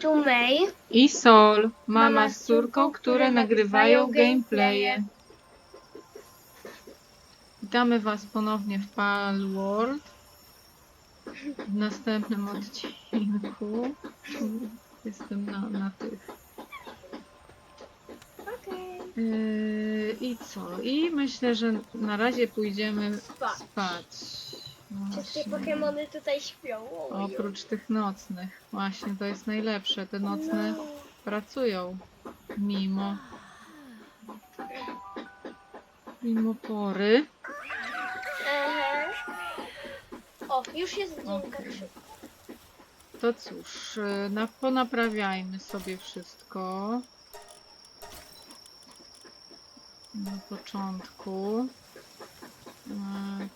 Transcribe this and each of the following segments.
Tu May. I Sol, mama z córką, które nagrywają gameplaye. Witamy Was ponownie w Palworld. W następnym odcinku. Jestem na, na tych. Okej. Yy, I co? I myślę, że na razie pójdziemy Spać. Wszystkie. Pokemony tutaj śpią. Oj, Oprócz tych nocnych. Właśnie, to jest najlepsze. Te nocne No. pracują mimo mimo pory. Ehe. O, już jest szybko. To cóż, y, na, ponaprawiajmy sobie wszystko. Na początku.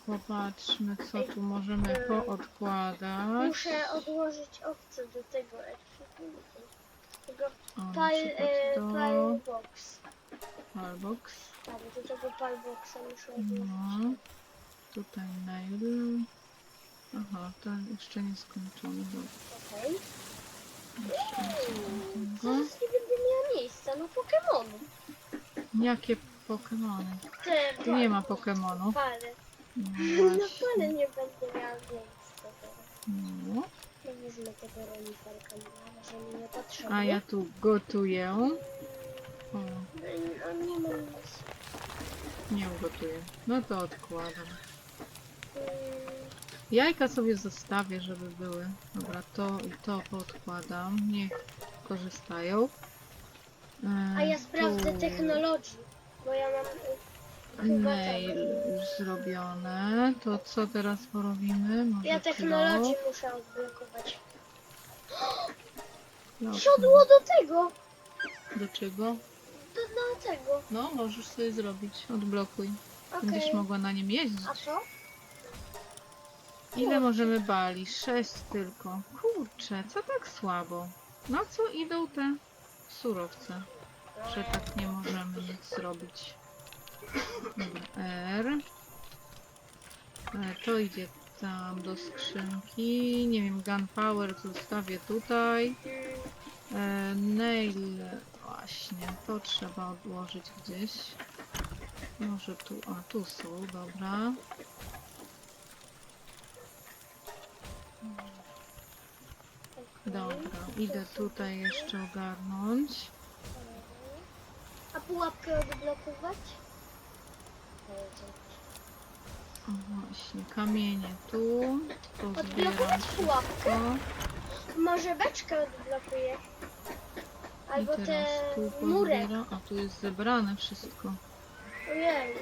Popatrzmy, co tu możemy poodkładać. Muszę odłożyć owce do tego ekwipunku. Tego O, na pal, przykład e, to palbox. Palbox. Tak, do tego palboxa muszę odłożyć. No. Tutaj nail. Aha, to jeszcze nie skończony. Dobra, Okej. nic tego. Zaraz nie będę miała miejsca na Pokemony. Jakie Pokemony? Te Tu nie ma Pokemonów. pale. No pale właśnie. nie będę miała miejsca teraz. No. No wezmę tego reniferka, mi nie potrzeba. A ja tu gotuję. O, A nie mam nic. nie ugotuję. No to odkładam. Mm, Jajka sobie zostawię, żeby były. Dobra, to i to podkładam. Niech korzystają. E, A ja sprawdzę tu technologii, bo ja mam... y, Nail tak. zrobione. To co teraz porobimy? Może Ja technologii klop? muszę odblokować. Klop. Siodło do tego! Do czego? Do, do tego. No, możesz sobie zrobić. Odblokuj. Okej. Będziesz mogła na nim jeździć. A co? Ile możemy bali? Sześć tylko. Kurczę, co tak słabo? Na co idą te surowce? Że tak nie możemy nic zrobić. R. E, To idzie tam do skrzynki. Nie wiem, gunpowder zostawię tutaj. E, Nail, właśnie, to trzeba odłożyć gdzieś. Może tu, a tu są, dobra. Dobra, idę tutaj jeszcze ogarnąć. A pułapkę odblokować? O właśnie, kamienie tu. Pozbieram Odblokować pułapkę? wszystko. Może beczkę odblokuję? I Albo teraz te tu murek. pozbieram. A tu jest zebrane wszystko. Ojej,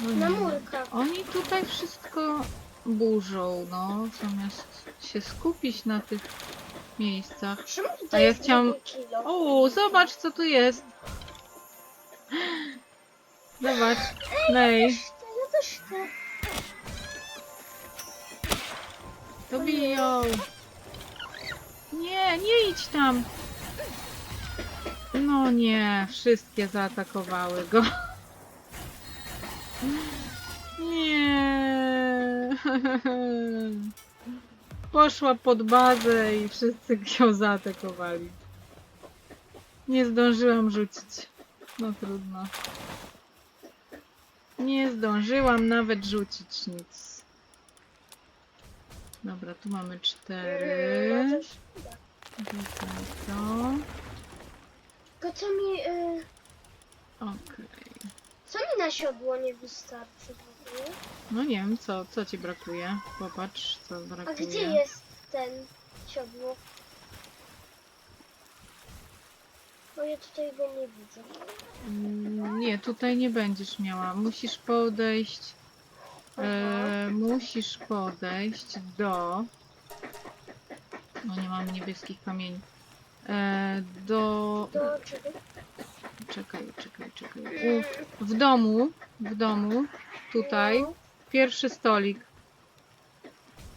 No na nie. murkach. Oni tutaj wszystko burzą, no, zamiast się skupić na tych miejscach. Czemu A ja jest chciałam- drugie kilo? O, zobacz co tu jest. Zobacz, Lej, Ja też chcę. to biją. Nie, nie idź tam. No nie, wszystkie zaatakowały go. Nie. Poszła pod bazę i wszyscy ją zaatakowali. Nie zdążyłam rzucić. No trudno. Nie zdążyłam nawet rzucić nic. Dobra, tu mamy cztery. no to. Tylko co mi, y, Okej. co mi na siodło nie wystarczy w ogóle? No nie wiem, co, co ci brakuje? Popatrz, co A brakuje. gdzie jest ten siodło? Bo ja tutaj go nie widzę. Mm, Nie, tutaj nie będziesz miała. Musisz podejść. E, musisz podejść do. No nie mam niebieskich kamieni. E, do. Do czego? Czekaj, czekaj, czekaj. U, w domu, w domu, tutaj, No. pierwszy stolik.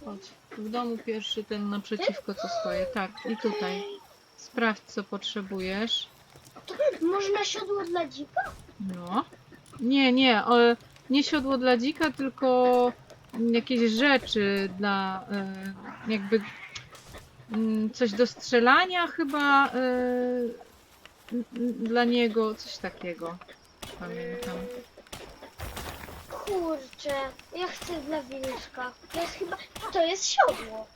Chodź. W domu pierwszy ten naprzeciwko co stoję. Tak, i tutaj. Sprawdź co potrzebujesz. To można siodło dla dzika? No. Nie, nie, o, nie siodło dla dzika, tylko jakieś rzeczy dla e, jakby mm, coś do strzelania chyba n- dla niego, coś takiego. Pamiętam. Kurczę, ja chcę dla wilczka. To jest chyba... To jest siodło.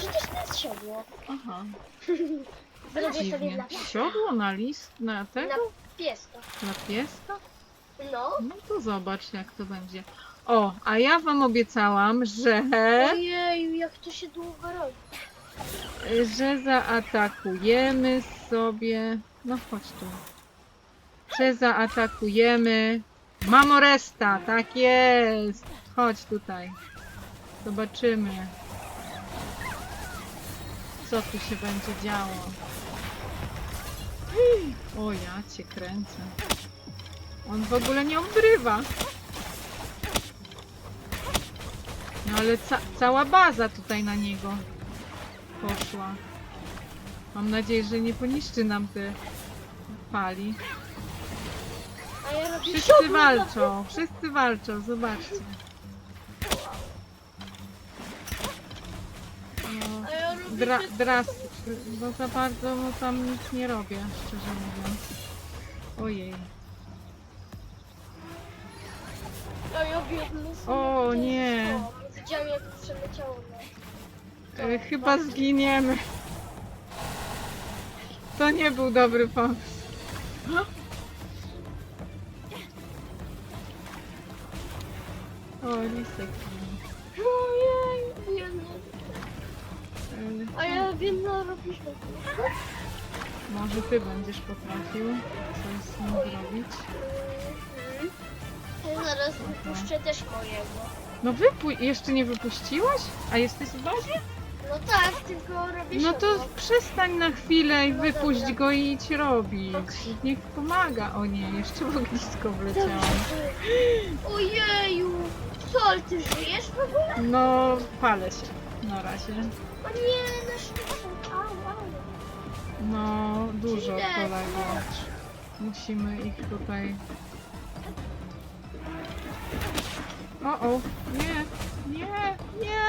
Przecież to jest siodło. Aha, Zrobię sobie dziwnie. dla. Siodło na list, na tego? Na pieska. Na pieska? No. No to zobacz jak to będzie. O, a ja wam obiecałam, że, Ojeju, jak to się długo robi. że zaatakujemy sobie. No chodź tu. Że zaatakujemy Mamoresta, tak jest. Chodź tutaj. Zobaczymy. Co tu się będzie działo. O, ja cię kręcę. On w ogóle nie obrywa. No ale ca cała baza tutaj na niego poszła. Mam nadzieję, że nie poniszczy nam te robię Wszyscy walczą, wszyscy walczą, zobaczcie. No, A ja robię dra, dras, bo za bardzo no, tam nic nie robię, szczerze mówiąc. Ojej. A ja biedny O, nie. Widziałam jak przeleciało. E, chyba zginiemy. To nie był dobry pomysł. O, lisek. A ja biedna robię siodło. Może ty będziesz potrafił coś z nim zrobić. Mhm. Ja zaraz wypuszczę też mojego. No wypuść, jeszcze nie wypuściłaś? A jesteś w bazie? No tak, tylko robię No to przestań na chwilę i No wypuść dobra. go i idź robić. Okej. Niech pomaga. O nie, jeszcze w ognisko wleciało. Dobrze. Ojeju! Sol, ty żyjesz w ogóle? No, palę się na razie. O nie, nasz Au, au. No, dużo Źle. Musimy ich tutaj... O, o, nie, nie, nie!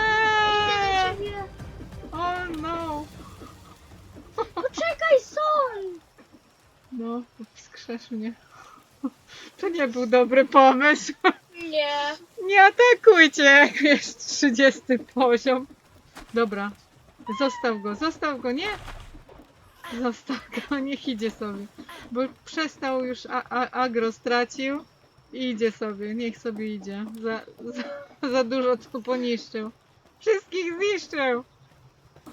ciebie. O no! Poczekaj, Sol! No, wskrzesz mnie. To nie był dobry pomysł. Nie. Nie atakujcie, jak jest 30 poziom. Dobra, zostaw go, zostaw go, nie? Zostaw go, niech idzie sobie. Bo przestał już, a, a, agro stracił i idzie sobie, niech sobie idzie. Za, za, za dużo tu poniszczył. Wszystkich zniszczył!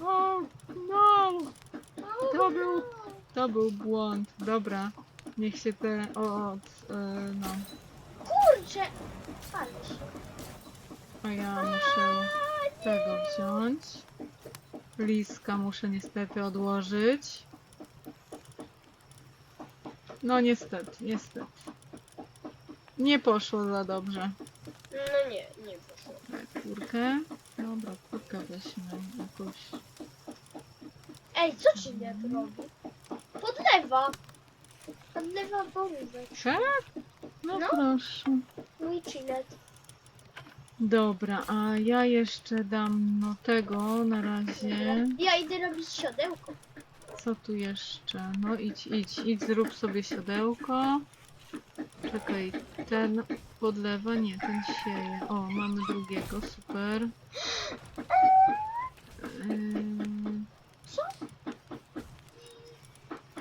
O, no! To był, to był błąd. Dobra, niech się te, o, od, e, no. Kurczę! Ale się. A ja muszę tego wziąć. Liska muszę niestety odłożyć. No niestety, niestety. Nie poszło za dobrze. No nie, nie poszło. Tak, kurkę. Dobra, kurkę weźmy jakąś. Ej, co ci nie robi? Podlewa. Podlewa borówek. Tak? No, No. proszę. Mój chillet. Dobra, a ja jeszcze dam no tego na razie. Ja idę robić siodełko. Co tu jeszcze? No idź, idź, idź, zrób sobie siodełko. Czekaj, ten podlewa, nie, ten sieje. O, mamy drugiego, super. Ym, Co?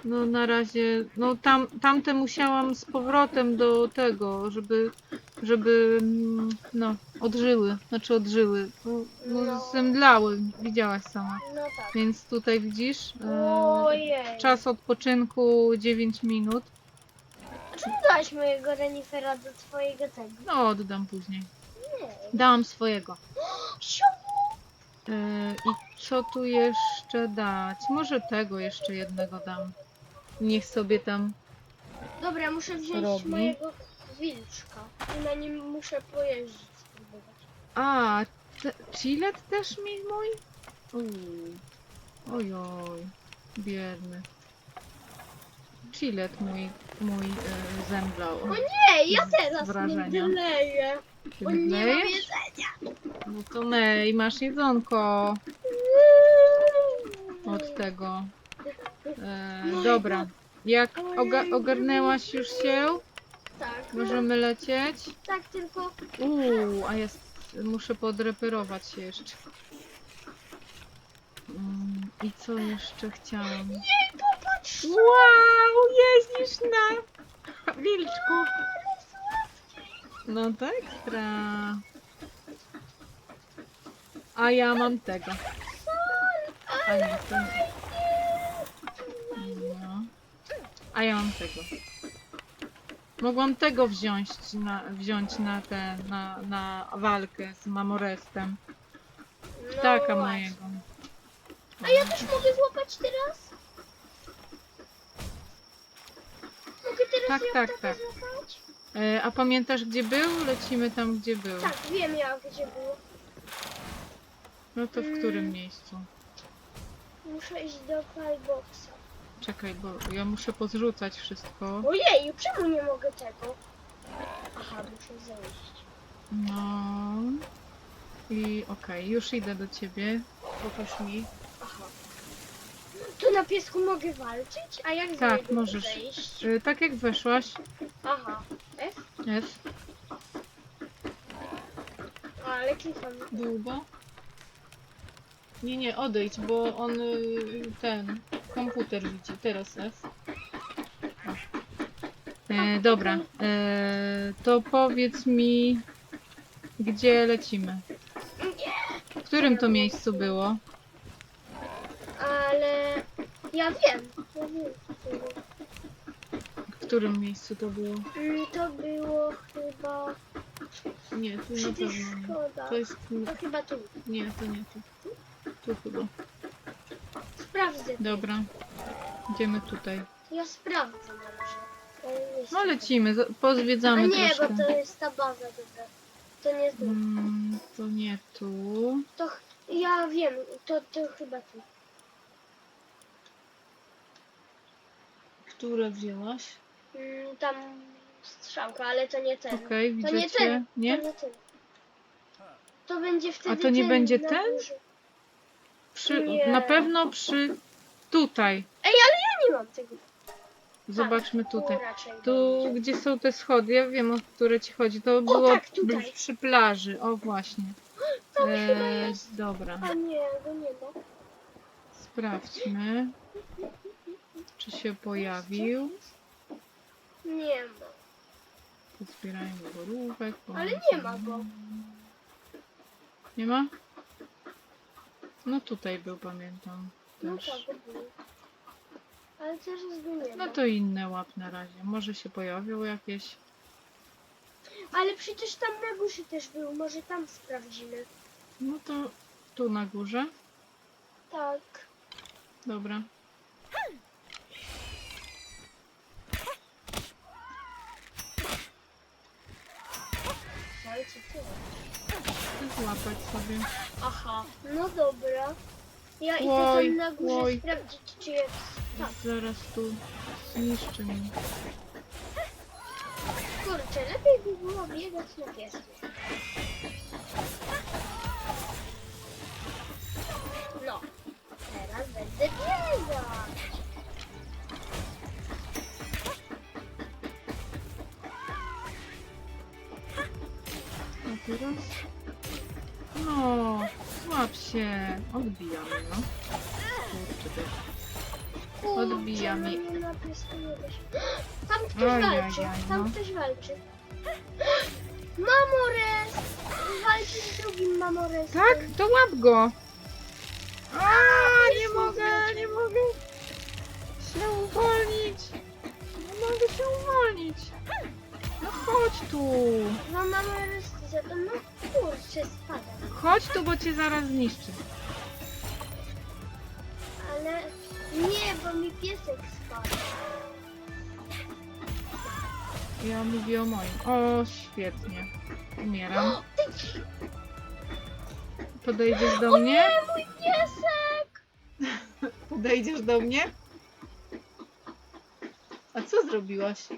No na razie, no tam, tamte musiałam z powrotem do tego, żeby, żeby, mm, no, odżyły, znaczy odżyły, bo, no zemdlały, widziałaś sama. No tak. Więc tutaj widzisz, e, Ojej. czas odpoczynku 9 minut. A czemu dałeś mojego renifera do twojego tego? No, oddam później. Nie. Dałam swojego. E, I co tu jeszcze dać? Może tego jeszcze jednego dam. Niech sobie tam. Dobra, muszę wziąć Robi. mojego wilczka. I na nim muszę pojeździć. A, te, Chillet też mi mój? Uuu. Ojoj, biedny. Chillet mój, mój e, zemdlał. O nie, ja teraz wrażenia. nie dyleję. Ty On nie ma mdlejesz? jedzenia. No to nej, masz jedzonko. od tego. E, No i dobra. Jak Ojej. oga- ogarnęłaś już się? Tak, Możemy lecieć? tak, tylko Uuu, a jest. Muszę podreperować się jeszcze. Mm, I co jeszcze chciałam? Ej, popatrz! Wow, jeździsz na wilczku. No to ekstra. A ja mam tego. A nie, to nie. No. A ja mam tego. Mogłam tego wziąć na, wziąć na tę, na, na walkę z Mamorestem. No Taka właśnie. mojego. A ja też mogę złapać teraz? Mogę teraz Tak, ją tak, tak. złapać? E, a pamiętasz gdzie był? Lecimy tam gdzie był. Tak, wiem ja gdzie było. No to w Mm. którym miejscu? Muszę iść do Fireboxa. Czekaj, bo ja muszę pozrzucać wszystko. Ojej, czemu nie mogę tego? Aha, muszę zejść. No. I okej, już idę do ciebie. Pokaż mi. Aha. Tu na piesku mogę walczyć? A jak Tak, zejdę, możesz. zejść? Y, tak jak weszłaś. Aha. F? Jest. Ale klikam. Długo? Nie, nie, odejdź, bo on y, ten komputer widzi. Teraz F. E, dobra, e, to powiedz mi, gdzie lecimy? Nie, W którym to miejscu było? ale ja wiem. Ja wiem. co to było. W którym miejscu to było? Mm, To było chyba Nie, tu na przy tych pewno nie. schodach. To jest... To chyba tu. Nie, to nie tu. Tu chyba. Sprawdzę. Dobra. Idziemy tutaj. Ja sprawdzę może. No lecimy, z- A pozwiedzamy nie, troszkę. bo to jest ta baza dobra. To nie jest Mm, to nie tu. To ch- ja wiem, to, to chyba tu. Które wzięłaś? Mm, tam strzałka, ale to nie ten. Okej, to nie widzicie? ten. Nie? To nie ten. To będzie wtedy to nie ten będzie na ten? górze. Przy, Nie. na pewno przy... Tutaj. Ej, ale ja nie mam tego. Zobaczmy Tu tutaj. raczej Tu, będzie. gdzie są te schody, ja wiem o które ci chodzi. To było tak, tutaj. przy plaży. O, właśnie. Tam chyba Eee, jest. dobra, A nie, go nie ma. sprawdźmy, czy się pojawił. Nie ma. Pozbierajmy borówek. Ale nie ma go. Nie ma? No tutaj był, pamiętam. No Też. tak. Ale go nie ma. No to inne łap na razie. Może się pojawią jakieś. Ale przecież tam na górze też był, może tam sprawdzimy. No to tu na górze. Tak. Dobra. Ale co ty? Złapać sobie. Aha, no dobra. Ja idę Oj, tam na górze oj. sprawdzić, czy jest. Tak, Zaraz tu zniszczy mi. kurczę, lepiej by było biegać na piesku. No, teraz będę biegać. Teraz? No, złap się. Odbijamy, no. Kurczę, też. Odbija no mi. Tam ktoś walczy, no. tam ktoś walczy. Mamores! Walczy z drugim mamoresem. Tak? To łap go! A, nie mogę, nie mogę się uwolnić. Nie mogę się uwolnić. No chodź tu. No mamores, za- no kurczę, spada. Chodź tu, bo cię zaraz zniszczy. Ale nie, bo mi piesek spadł. Ja mówię o moim. O, świetnie. Umieram. Podejdziesz do mnie? Nie, mój piesek! Podejdziesz do mnie? A co zrobiłaś?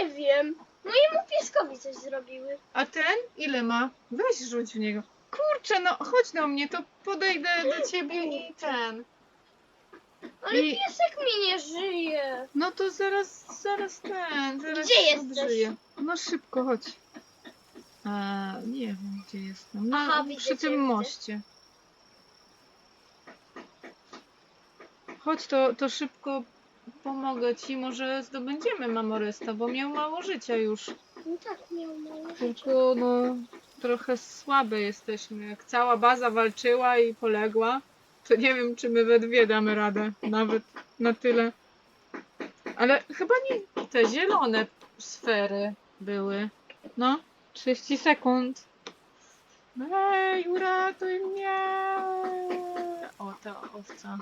Nie wiem. Mojemu pieskowi coś zrobiły. A ten? Ile ma? Weź rzuć w niego. Kurczę, no chodź do mnie, to podejdę do ciebie i ten. Ale I- piesek mi nie żyje. No to zaraz, zaraz ten, zaraz Gdzie jesteś? No szybko, chodź. A, nie wiem, gdzie jestem. No, Aha, widzę przy cię, tym widzę. moście. Chodź, to, to szybko pomogę ci. Może zdobędziemy Mamoresta, bo miał mało życia już. No tak, miał mało życia. Tylko no, trochę słabe jesteśmy. Jak cała baza walczyła i poległa, to nie wiem, czy my we dwie damy radę. Nawet na tyle. Ale chyba nie te zielone sfery były. No, 30 sekund. Ej, uratuj mnie! O, ta owca.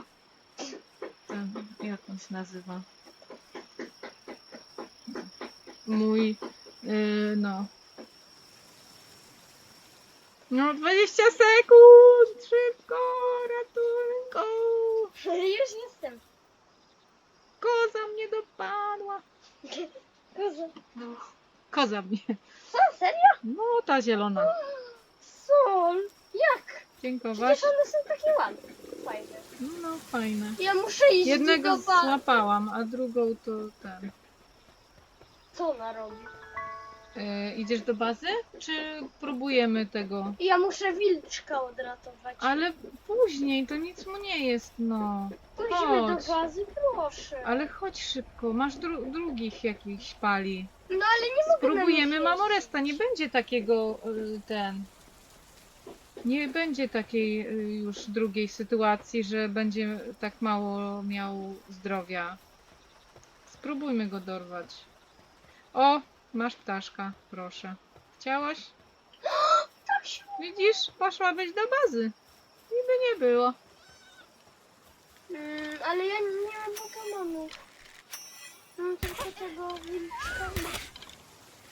On się nazywa? Mój, yy, no, no 20 sekund! Szybko! Ratunku! Już jestem. Koza mnie dopadła! Koza. No. Koza mnie. Co, serio? No ta zielona. Sol. Jak? Dziękować. Przecież one są takie ładne. Fajne. No fajne. Ja muszę iść Jednego do ba- złapałam, a drugą to ten. Co ona robi? E, idziesz do bazy? Czy próbujemy tego? Ja muszę wilczka odratować. Ale później, to nic mu nie jest, no. Pójdźmy do chodź. bazy, proszę. Ale chodź szybko, masz dru drugich jakichś pali. No ale nie mogę Spróbujemy na nich Mamoresta, nie będzie takiego y, ten. Nie będzie takiej y, już drugiej sytuacji, że będzie tak mało miał zdrowia. Spróbujmy go dorwać. O, masz ptaszka, proszę. Chciałaś? Widzisz, poszła być do bazy. Niby nie było. Mm, ale ja nie mam Pokemonów. Mam tylko tego wilczka.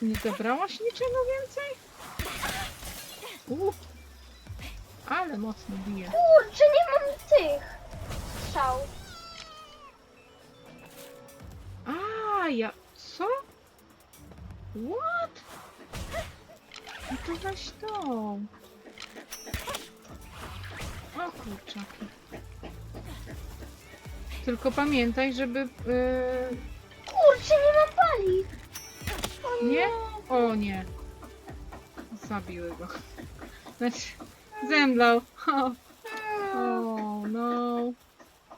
Nie zabrałaś niczego więcej? Ale mocno bije. Kurczę, nie mam tych strzał. A, ja. Co? What? No to weź to. O kurczaki. Tylko pamiętaj, żeby. Yy, Kurczę, nie mam pali. O nie? O nie. Zabiły go. Znaczy, zemdlał. O, o no.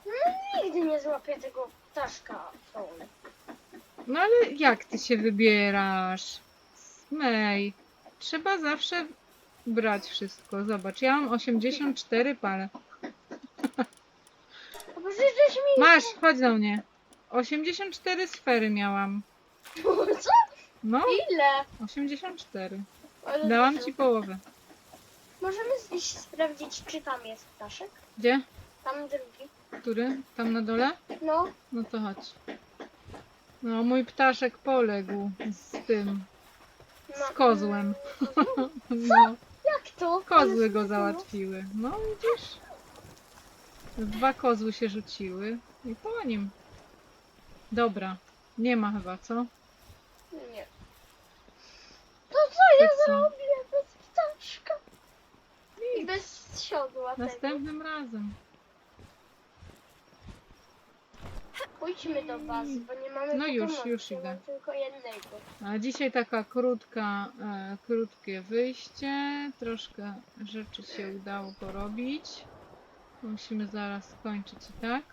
No, nigdy nie złapię tego ptaszka. No ale jak ty się wybierasz? Mej, trzeba zawsze brać wszystko. Zobacz, ja mam 84 pale. A bo żeś mi... Masz, chodź do mnie. 84 sfery miałam. Co? No, Ile? 84. Ale Dałam ci połowę. Możemy iść sprawdzić, czy tam jest ptaszek? Gdzie? Tam drugi. Który? Tam na dole? No, No to chodź. No, mój ptaszek poległ z tym, no. z kozłem. No, Jak to? kozły go załatwiły. No, widzisz? Dwa kozły się rzuciły i po nim. Dobra, nie ma chyba, co? Nie. To co ja co? zrobię? I bez siodła tego. Następnym razem. Pójdźmy do bazy, bo nie mamy No już, już idę. tylko jednego. A dzisiaj taka krótka, e, krótkie wyjście. Troszkę rzeczy się udało porobić. Musimy zaraz skończyć i tak.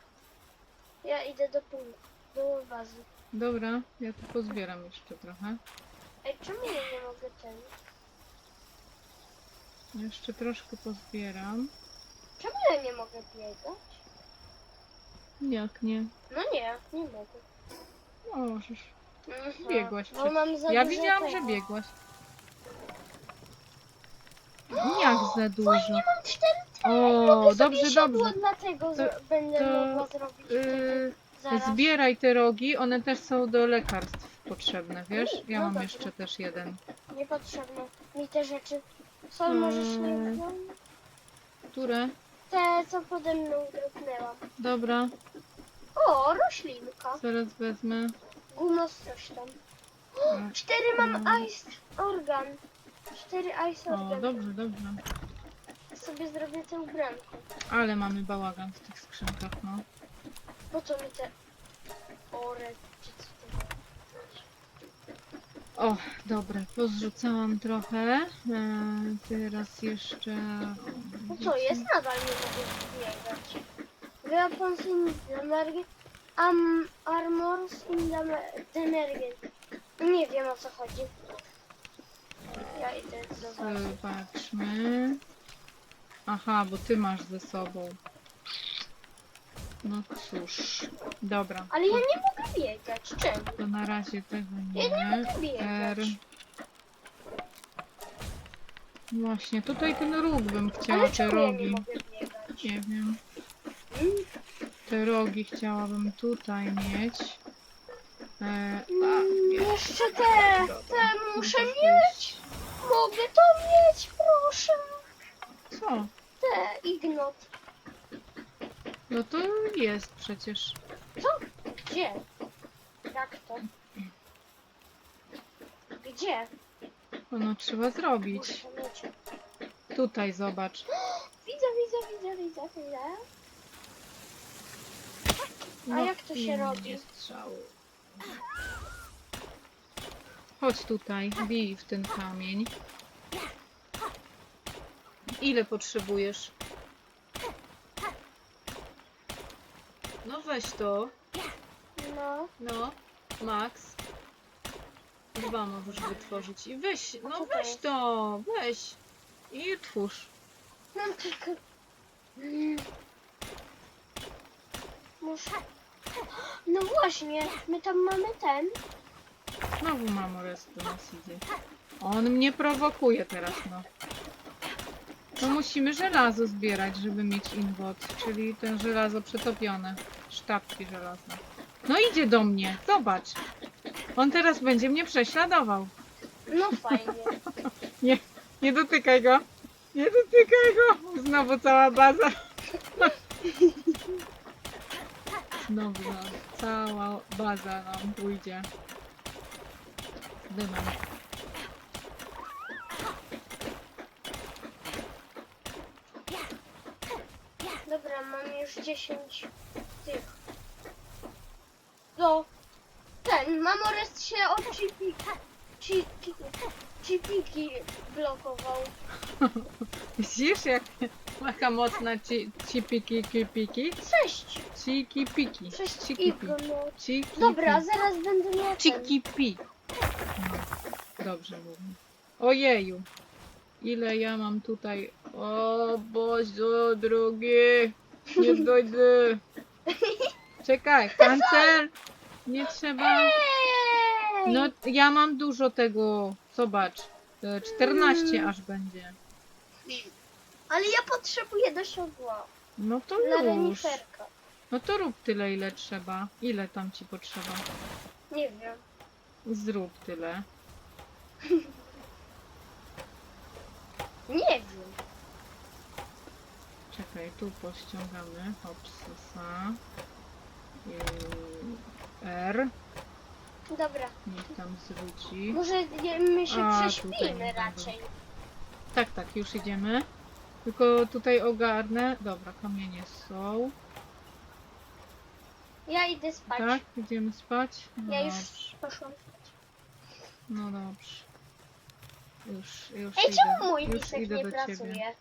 Ja idę do punktu, do bazy. Dobra, ja tu pozbieram jeszcze trochę. Ej, czemu ja nie mogę ten? Jeszcze troszkę pozbieram. Czemu ja nie mogę biegać? Jak nie? No nie, nie mogę. Możesz. Mhm, Biegłaś Bo przed... mam za Ja dużo widziałam, tego. że biegłaś. Jak za dużo? Fajnie, mam cztery O, Mogę dobrze, siodło dobrze. dlatego To- będę to, mogła zrobić Yy, zaraz. zbieraj te rogi, one też są do lekarstw potrzebne, wiesz? Ja No mam dobra. jeszcze też jeden. Niepotrzebne mi te rzeczy. Sol, możesz wziąć? Które? Te, co pode mną drobnęłam. Dobra, O, roślinka. zaraz wezmę. Gumos coś tam. E, Cztery mam Mm. ice organ. Cztery ice O, organ. dobrze, dobrze. Sobie zrobię tę ubrankę. Ale mamy bałagan w tych skrzynkach, no. Po co mi te co to O, dobra, pozrzucałam trochę. E, teraz jeszcze... No co jest? Nadal nie mogę biegać. Weapons in Demergen. Am armors in Demergen. Nie wiem o co chodzi. Ja idę zobaczyć. Zobaczmy. Aha, bo ty masz ze sobą. No cóż, dobra. Ale ja nie mogę biegać. Czemu? To na razie tego Ja nie nie. mogę biegać. R. Właśnie, tutaj ten róg bym chciała, Ale te czemu ja nie rogi. mogę biegać? Nie wiem. Mm, Te rogi chciałabym tutaj mieć. E, a, Mm, jest. jeszcze te, te muszę mieć. Mogę to mieć, proszę. Co? Te ignot. No to jest przecież. Co? Gdzie? Jak to? Gdzie? Ono trzeba zrobić. Tutaj zobacz. Widzę, widzę, widzę, widzę, widzę. A jak to się robi? strzały. Chodź tutaj, bij w ten kamień. Ile potrzebujesz? Weź to. No. No, Max. Dwa możesz wytworzyć. I weź, A no to weź jest? to, weź. I twórz. Mam tylko... Mm. Muszę... No właśnie, my tam mamy ten. Znowu mamores do nas idzie. On mnie prowokuje teraz, no. No musimy żelazo zbierać, żeby mieć inwot, czyli ten żelazo przetopione. Sztabki żelazne. No idzie do mnie, zobacz. On teraz będzie mnie prześladował. No fajnie. Nie, nie dotykaj go. Nie dotykaj go. Znowu cała baza. Znowu nam cała baza nam pójdzie. Dymem. Dobra, mam już 10 tych. No. Ten, Mamorest się od chipiki, chipiki, chipiki blokował. Widzisz jak jaka mocna ci, cipiki kipiki? Sześć. Ciki piki. Sześć Ciki pi. Ciki Dobra, pi. zaraz będę miał ten. Ciki pi. No, dobrze mówię. Ojeju. Ile ja mam tutaj? O Boże, drogi. Nie dojdę. Czekaj, kancel. Nie trzeba. Ej! No, ja mam dużo tego. Zobacz. e, 14 Mm. aż będzie. Ale ja potrzebuję do siodła. No to Dla już. reniferka. No to rób tyle, ile trzeba. Ile tam ci potrzeba? Nie wiem. Zrób tyle. Nie wiem. Czekaj, tu pościągamy. Hopsusa. R. Dobra. Niech tam zwróci. Może my się A, tutaj prześpimy nie raczej. Tak, tak, już idziemy. Tylko tutaj ogarnę. Dobra, kamienie są. Ja idę spać. Tak, idziemy spać. No, Ja już poszłam. no dobrze. Już, już Ej, idę. czemu mój już idę nie do pracuje?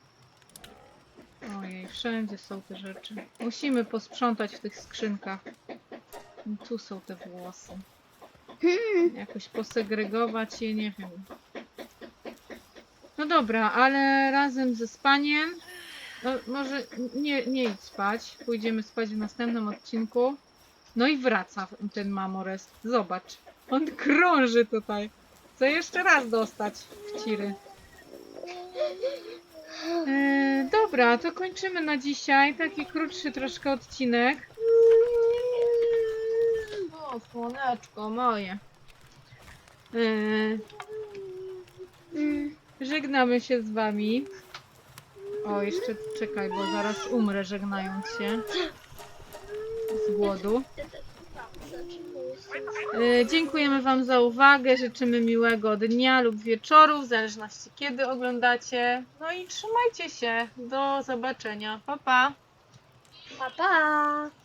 Ojej, wszędzie są te rzeczy. Musimy posprzątać w tych skrzynkach. Tu są te włosy. Hmm. Jakoś posegregować je, nie wiem. No dobra, ale razem ze spaniem. No, może nie, nie idź spać. Pójdziemy spać w następnym odcinku. No i wraca ten mamorest. Zobacz. On krąży tutaj. Chcę jeszcze raz dostać w ciry. E, dobra, to kończymy na dzisiaj. Taki krótszy troszkę odcinek. O, słoneczko moje. E, Mm. żegnamy się z wami. O, jeszcze czekaj, bo zaraz umrę żegnając się. Z głodu. E, Dziękujemy Wam za uwagę. Życzymy miłego dnia lub wieczoru, w zależności kiedy oglądacie. No i trzymajcie się. Do zobaczenia. Pa, pa. Pa, pa.